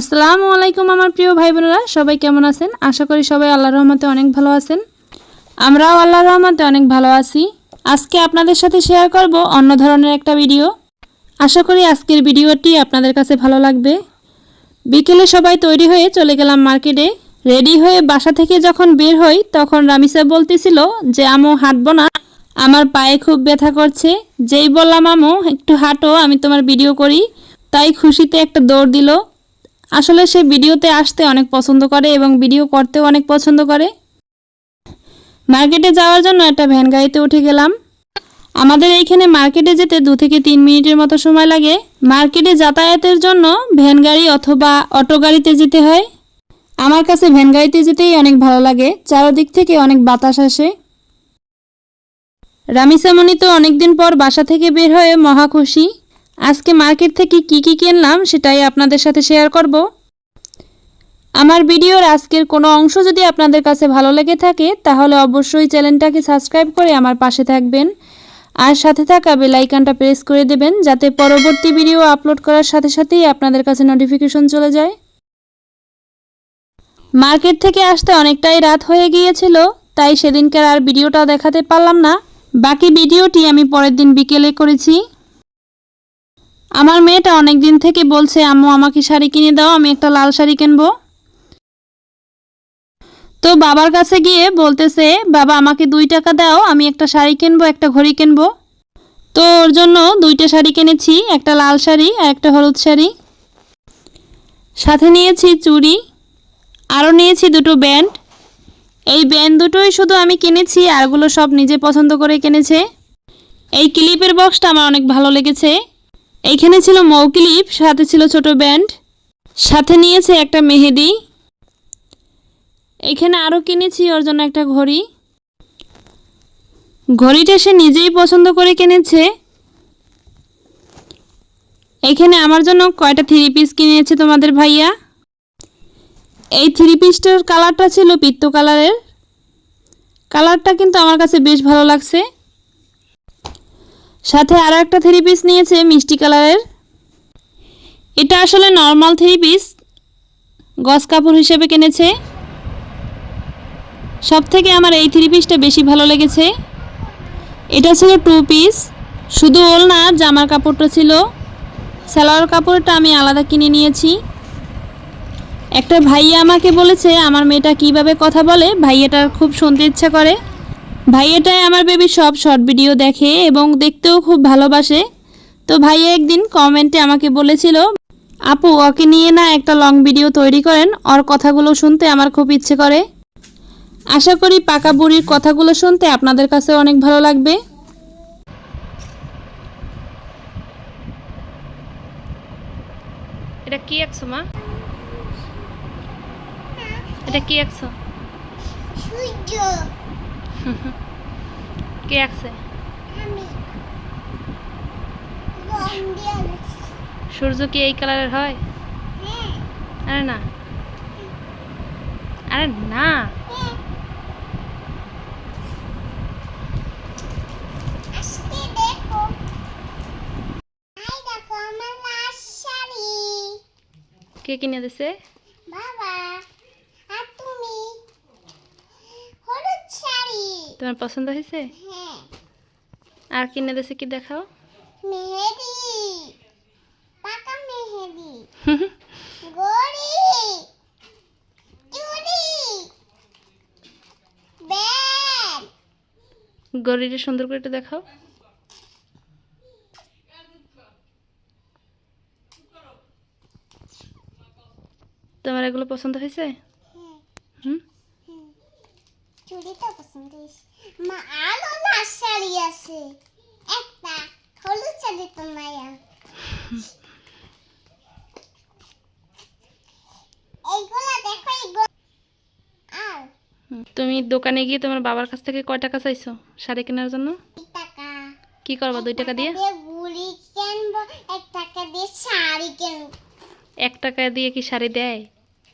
আসসালামু আলাইকুম আমার প্রিয় ভাই বোনেরা সবাই কেমন আছেন? আশা করি সবাই আল্লাহর রহমতে অনেক ভালো আছেন। আমরাও আল্লাহর রহমতে অনেক ভালো আছি। আজকে আপনাদের সাথে শেয়ার করব অন্য ধরনের একটা ভিডিও আশা করি আজকের ভিডিওটি আপনাদের কাছে ভালো লাগবে। বিকেলে সবাই তৈরি হয়ে চলে গেলাম মার্কেটে। রেডি হয়ে বাসা থেকে যখন বের হই, তখন রামিসা বলতেছিল যে, আমু, হাঁটবো না। আমার পায়ে খুব ব্যথা করছে। যেই বললাম, আমু, একটু হাঁটো, আমি তোমার ভিডিও করি। তাই খুশিতে একটা দৌড় দিল। আসলে সে ভিডিওতে আসতে অনেক পছন্দ করে এবং ভিডিও করতেও অনেক পছন্দ করে। মার্কেটে যাওয়ার জন্য একটা ভ্যান গাড়িতে উঠে গেলাম। আমাদের এইখানে মার্কেটে যেতে দু থেকে তিন মিনিটের মতো সময় লাগে। মার্কেটে যাতায়াতের জন্য ভ্যান গাড়ি অথবা অটো গাড়িতে যেতে হয়। আমার কাছে ভ্যান গাড়িতে যেতেই অনেক ভালো লাগে। চারদিক থেকে অনেক বাতাস আসে। রামিসামণি তো অনেকদিন পর বাসা থেকে বের হয়ে মহা খুশি। আজকে মার্কেট থেকে কি কি কিনলাম সেটাই আপনাদের সাথে শেয়ার করব। আমার ভিডিওর আজকের কোনো অংশ যদি আপনাদের কাছে ভালো লেগে থাকে, তাহলে অবশ্যই চ্যানেলটাকে সাবস্ক্রাইব করে আমার পাশে থাকবেন। আর সাথে থাকা বেল আইকনটা প্রেস করে দেবেন, যাতে পরবর্তী ভিডিও আপলোড করার সাথে সাথেই আপনাদের কাছে নোটিফিকেশন চলে যায়। মার্কেট থেকে আসতে অনেকটাই রাত হয়ে গিয়েছিল, তাই সেদিনকার আর ভিডিওটা দেখাতে পারলাম না। বাকি ভিডিওটি আমি পরের দিন বিকেলে করেছি। আমার মেয়েটা অনেক দিন থেকে বলছে, আম্মু, আমাকে শাড়ি কিনে দাও, আমি একটা লাল শাড়ি কিনবো। তো বাবার কাছে গিয়ে বলতেছে, বাবা, আমাকে দুই টাকা দাও, আমি একটা শাড়ি কিনবো, একটা ঘড়ি কিনবো। তো ওর জন্য দুইটা শাড়ি কিনেছি, একটা লাল শাড়ি আর একটা হলুদ শাড়ি। সাথে নিয়েছি চুড়ি, আরও নিয়েছি দুটো ব্যান্ড। এই ব্যান্ড দুটোই শুধু আমি কিনেছি আরগুলো সব নিজে পছন্দ করে কিনেছে। এই ক্লিপের বক্সটা আমার অনেক ভালো লেগেছে। এইখানে ছিল মৌ ক্লিপ সাথে ছিল ছোট ব্যান্ড, সাথে নিয়েছে একটা মেহেদি। এইখানে আরও কিনেছি, ওর জন্য একটা ঘড়ি। ঘড়িটা সে নিজেই পছন্দ করে কিনেছে। এইখানে আমার জন্য কয়টা থ্রি পিস কিনেছে তোমাদের ভাইয়া? এই থ্রি পিসটার কালারটা ছিল পিত্ত কালারের কালারটা কিন্তু আমার কাছে বেশ ভালো লাগছে। সাথে আরও একটা থ্রি পিস নিয়েছে মিষ্টি কালারের। এটা আসলে নর্মাল থ্রি পিস গস কাপড় হিসেবে কিনেছে। সব থেকে আমার এই থ্রি পিসটা বেশি ভালো লেগেছে। এটা ছিল টু পিস শুধু ওল না জামার কাপড়টা ছিল। সালোয়ার কাপড়টা আমি আলাদা কিনে নিয়েছি। একটা ভাইয়া আমাকে বলেছে, আমার মেয়েটা কীভাবে কথা বলে? ভাইয়াটার খুব শুনতে ইচ্ছা করে। ভাইয়াটাই আমার বেবি সব শর্ট ভিডিও দেখে এবং দেখতেও খুব ভালোবাসে। তো ভাইয়া একদিন কমেন্টে আমাকে বলেছিল আপু ওকে নিয়ে না একটা লং ভিডিও তৈরি করেন ওর কথাগুলো শুনতে আমার খুব ইচ্ছে করে। আশা করি পাকা বুড়ির কথাগুলো শুনতে আপনাদের কাছে অনেক ভালো লাগবে। এটা কি একশো মা? এটা কি একশো সূর্য। কে। সূর্য কি এই কালারের হয়? হ্যাঁ। আরে না। আরে না। হ্যাঁ। কে কিনে দিছে? বাবা আর তুমি হলুদ শাড়ি তোমার পছন্দ হয়েছে? হ্যাঁ। আর কিনে দিছে কি দেখাও? মেহেদি। পাকা মেহেদি। গড়ি। চুড়ি। ব্যাগ। গরিটা সুন্দর করে একটু দেখাও। তোমার এগুলো পছন্দ হয়েছে? হ্যাঁ। হুম? চুড়িটা পছন্দ মা আরও লাল শাড়ি আছে। একটা হলুদ শাড়ি তো মায়া। তুমি দোকানে গিয়ে তোমার বাবার কাছ থেকে কয় টাকা চাইছো শাড়ি কেনার জন্য? টাকা। কি করবা দুই টাকা দিয়ে? এক টাকা দিয়ে শাড়ি কিনবো। এক টাকা দিয়ে কি শাড়ি দেয়?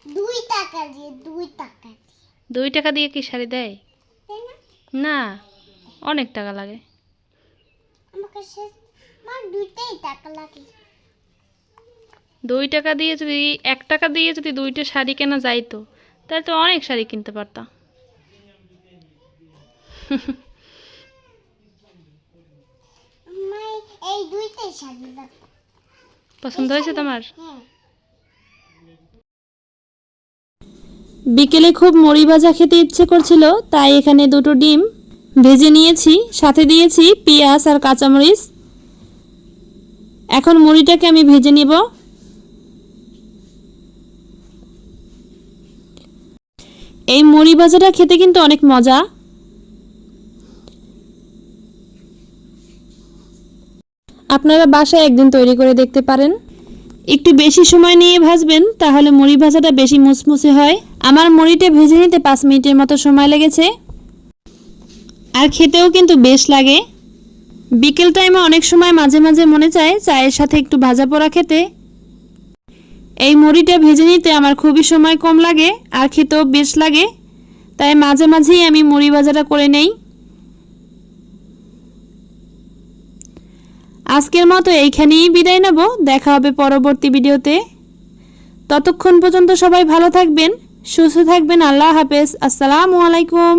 দুই টাকা দিয়ে দুই টাকা। দুই টাকা দিয়ে কি শাড়ি দেয়? না? অনেক টাকা লাগে। দুই টাকা দিয়ে যদি এক টাকা দিয়ে যদি দুইটা শাড়ি কেনা যাইতো তাহলে তো অনেক শাড়ি কিনতে পারতাম পছন্দ হয়েছে তোমার? বিকেলে খুব মুড়ি ভাজা খেতে ইচ্ছে করছিল, তাই এখানে দুটো ডিম ভেজে নিয়েছি, সাথে দিয়েছি পেঁয়াজ আর কাঁচামরিচ। এখন মুড়িটাকে আমি ভেজে নিব। এই মুড়ি ভাজাটা খেতে কিন্তু অনেক মজা। আপনারা বাসায় একদিন তৈরি করে দেখতে পারেন। একটু বেশি সময় নিয়ে ভাজবেন, তাহলে মুড়ি ভাজাটা বেশি মুসমুসে হয়। আমার মুড়িটা ভেজে নিতে পাঁচ মিনিটের মতো সময় লেগেছে। আর খেতেও কিন্তু বেশ লাগে। বিকেল টাইমে অনেক সময় মাঝে মাঝে মনে চায় চায়ের সাথে একটু ভাজা পোড়া খেতে। এই মুড়িটা ভেজে নিতে আমার খুবই সময় কম লাগে, আর খেতেও বেশ লাগে। তাই মাঝে মাঝেই আমি মুড়ি ভাজাটা করে নেই। আজকের মতো এইখানেই বিদায় নেব। দেখা হবে পরবর্তী ভিডিওতে। ততক্ষণ পর্যন্ত সবাই ভালো থাকবেন, সুস্থ থাকবেন। আল্লাহ হাফেজ। আসসালামু আলাইকুম।